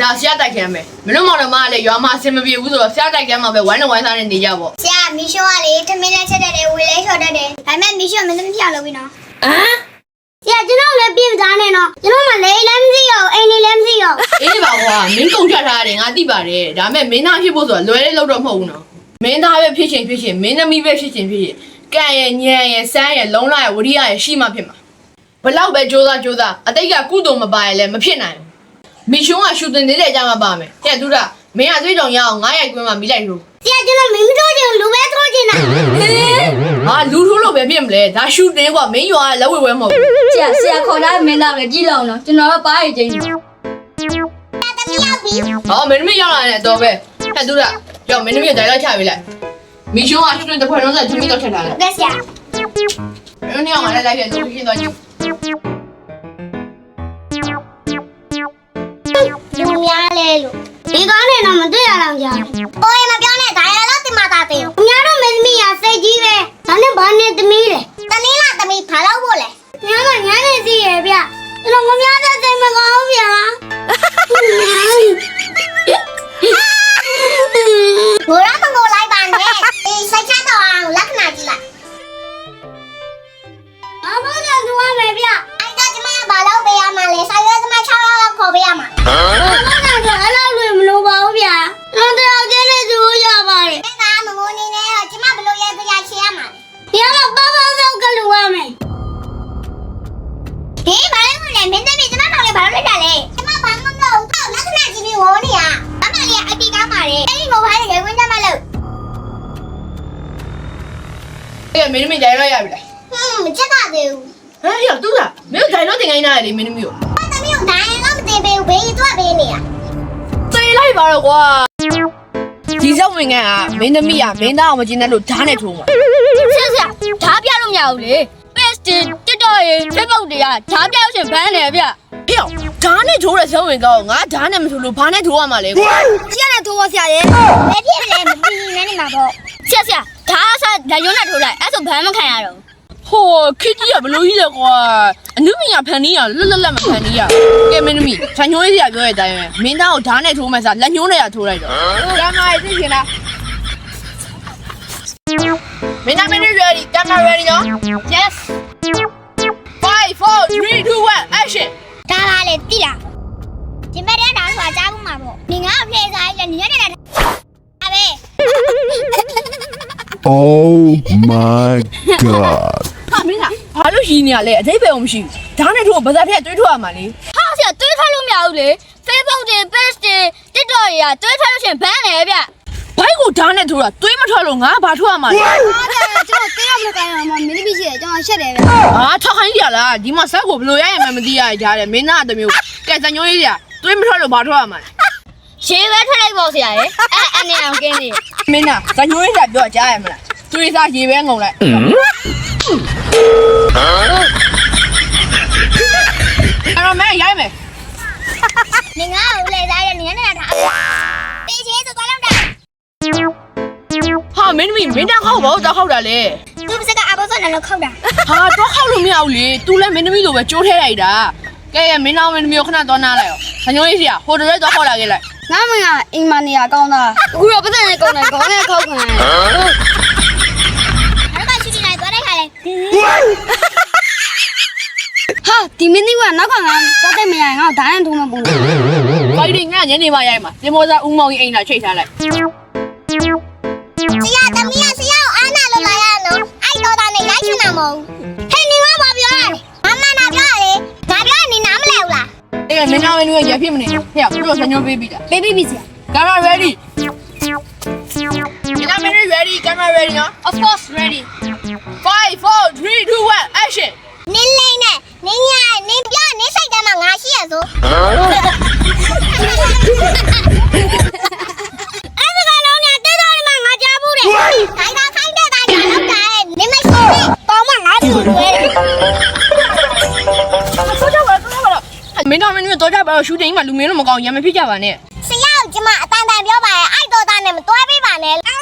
ဒါဆရာတိုက်ခံမယ်မင်းတို့မောင်နှမကလည်းရွာမှာအဆင်မပြေဘူးဆိုတော့ဆရာတိုက်ခံမှာပဲဝိုင်းနဲ့ဝိုင်းသားနဲ့နေကြပေါ့ဆရာမီရှိုးကလေထမင်းနဲ့ချက်တတ်တယ်ဝေလဲချော်တတ်တယ်ဒါပေမဲ့မီရှိုးမင်းသမီးပြလို့ပြီနော်ဟမ်ဆရာကျွန်တော်လည်းပြင်သားနေနော်ကျွန်တော်မှလေးလည်းမသိရောအိမ်လေးလည်းမသိရောအေးပါကွာမင်းကုန်ချထားတယ်ငါသိပါတယ်ဒါပေမဲ့မင်းသားဖြစ်ဖို့ဆိုတာလွယ်လေးလောက်တော့မဟုတ်ဘူးနော်မင်းသားပဲဖြစ်ရှင်ဖြစ်ရှင်မင်းသမီးပဲဖြစ်ရှင်ဖြစ်ရှင်ကံရဲ့ညံရဲ့စမ်းရဲ့လုံလရဲ့ဝရိယရဲ့ရှိမှဖြစ်မှာဘလောက်ပဲကြိုးစားကြိုးစားအတိတ်ကကုသိုလ်မပါရင်လည်းမဖြစ်နိုင်ဘူး မီရှုံးကရှူတင်နေတဲ့အကြောင်းမှပါမယ်ဟဲ့သူကမင်းကသွေးကြောင်ရအောင်ငါးရိုက်ကွင်းမှာမိလိုက်လို့ဆရာကျွန်တော်မင်းမတို့ချင်လူပဲတို့ချင်တာဟာလူထိုးလို့ပဲဖြစ်မလဲဒါရှူတင်ကွာမင်းရွာကလက်ဝဲဝဲမဟုတ်ဘူးဆရာဆရာခေါ်လာမင်းသားလည်းကြည့်လောက်နော်ကျွန်တော်တော့ပါရချင်းသမီးရောက်ပြီ။ဟောမင်းသမီးရောက်လာတဲ့တော့ပဲ။ဟဲ့သူကကြောက်မင်းသမီးကိုတိုင်လောက်ချပေးလိုက်။မီရှုံးကရှူတင်တစ်ခွက်လုံးဆက်သမီးတော့ထက်ထားလိုက်ကဲဆရာ။မင်းတို့ကလည်းလိုက်ခဲ့လို့ရှင်းသွားကြည့် လဲလို့ဒီကောင်းနေတော့မတွေ့ရ ဟေးဘာလဲမလဲမင်းသမီးကျမမောင်လေးဘာလို့လက်တာလဲကျမဘာမှမလုပ်ဘူးတော့လက္ခဏာကြီးပြီးဝေါ်နေရမမလေးအတီကောင်းပါလေအဲ့ဒီမိုဘိုင်းလေးဝင်ကြမလို့။အဲ့မင်းသမီးတိုင်လောက်ရပြီလားဟွန်းမချက်ပါသေးဘူး။ဟဲ့ရောက်သူကမင်းတို့တိုင်လောက်တင်ခိုင်းတာလေမင်းသမီးကိုဘာသမီးကိုဒိုင်းတော့မတင်ပေးဘူးဘေးသွားပေးနေရ။သေလိုက်ပါတော့ကွာ။ဒီရောက်ဝင်ကန်ကမင်းသမီးကမင်းသားအောင်မကျင်းတဲ့လို့ဓာတ်နဲ့ထိုးမှာဆရာဆရာဓာပြလို့မရဘူးလေ page တစ်တော့ရေ Facebook တွေကဓာပြလို့ရှင်ဘန်းတယ်ဗျ။ဖေအောင်ဓာတ်နဲ့ထိုးတဲ့ဆောင်းဝင်ကောငါဓာတ်နဲ့မထိုးလို့ဘာနဲ့ထိုးရမှာလဲကွာဆရာနဲ့ထိုးပါဆရာရဲ့ဘယ်ဖြစ်လဲမပြီးနေနေမှာပေါ့ဆရာဆရာဓာအစားဓာရုံးနဲ့ထိုးလိုက်အဲ့ဆိုဘန်းမခံရတော့။ဟိုခစ်ကြီးကဘလို့ကြီးလဲကွာ။အနုမညာဖန်နီးရလွတ်လွတ်လပ်မဖန်နီးရ။ကဲမင်းသမီးဇန်ညိုးကြီးကပြောတဲ့အတိုင်းပဲမင်းသားကိုဓာတ်နဲ့ထိုးမှစားလက်ညှိုးနဲ့ရထိုးလိုက်တော့။ကျမ်းမာရေးသိချင်လား။မင်းသားမင်းတို့ ready camera ready နော် yes 5 4 3 2 1 action ဒါပါလေတိလားဒီမဲ့တဲ့ဒါဆိုတာကြားဘူးမှာပေါ့နေငါအဖေစားကြီးလည်းနေရတဲ့ဒါပဲ Oh my god. ဟာမင်းသားဘာလို့ရှိနေရလဲအသေးပဲမရှိဘူးဓာတ်နဲ့ထိုးဗဇက်ထက်တွေးထွက်ရမှာလေဟာဆရာတွေးထားလို့မရဘူးလေ Facebook တွေ page တွေ TikTok တွေကတွေးထားလို့ရှင်ဘန်းတယ်ဗျဘိုက်ကိုဓာတ်နဲ့ထိုးတာတွေးမထွက်လို့ငါဘာထွက်ရမှာလဲဟုတ် တယ်ကျွန်တော်တေးရမလို့ကိုင်းရမှာမင်းသမီးရှိတယ်ကျွန်တော်ရှက်တယ်ဗျဟာထောက်ခိုင်းကြလားဒီမှာဆက်ကိုဘယ်လိုရရင်မှမသိရကြတယ်မင်းသားတစ်မျိုးကဲဇန်ညိုးကြီးကတွေးမထွက်လို့ဘာထွက်ရမှာလဲရှင်းပဲထွက်လိုက်ပေါ့ဆရာရေအဲ့အနေအောင်ကင်းနေမင်းသားဇန်ညိုးကြီးကပြောကြားရမလားတွေးစားရေပဲငုံလိုက်အဲ့တော့မဲရိုက်မယ်နေငါ့ကိုလေစားရနေရတဲ့ဒါပေးချေဆိုတော့လောက်တာဟာမင်းသမီးမင်းသားခောက်ဘာလို့တောက်ခောက်တာလဲသူပစကအဘောစ နဲ့လောက်ခောက်တာဟာတော့ခောက်လို့မရဘူးလေ तू လည်းမင်းသမီးလိုပဲကြိုးထဲလိုက်တာကဲမင်းသားမင်းသမီးကိုခဏတော့နားလိုက်အောင်ဇန်ညိုးကြီးစီကဟိုတရက်တော့ခောက်လာခဲ့လိုက်ငါမငါအိမ်မနေရကောင်းတာအခုတော့ပတ်သက်နေကောင်းတယ်ခေါင်းနဲ့ခောက်ခံအဲ့ဒါချီချီလိုက်သွားတဲ့ခါလေဟာဒီမင်းကြီးကနောက်ကငါပတ်သက်မရရင်ငါဓာတ်နဲ့ထိုးမပုံနဲ့ဖိုင်တင်ကညနေမှရိုက်မှာတင်မောစားဦးမောင်ကြီးအိမ်လာချိတ်ထားလိုက်ဆရာသမီး င်တာမဟုတ်ဟဲ့နေမဘာပြောရလဲမမနာပြောရလေငါပြောရင်နေနားမလဲဘူးလားအေးမင်းသားမင်းသမီးကရဖြစ်မနေဟဲ့တို့ဇန်ညိုးပေးပြီးတာပေးပေးပြီဆရာ camera ready မင်းသားမင်းသမီး ready camera ready နော် of course ready 5 4 3 2 1 action နင်းလိမ့်နဲ့နင်းညာနင်းပြောနင်းစိတ်ထဲမှာငါရှိရဆို သားမင်းသမီးတော့ကြပါတော့ shooting မှာလူမင်းလို့မကောင်းရံမဖြစ်ကြပါနဲ့ဆရာကကျမအတန်တန်ပြောပါရဲ့အဲ့တော့တာနဲ့မတွဲပေးပါနဲ့အမေကောင်မငါ့ကိုတော့တာနဲ့ဟာမတက်နဲ့တော့ကြပါတော့တော့ကြပါတော့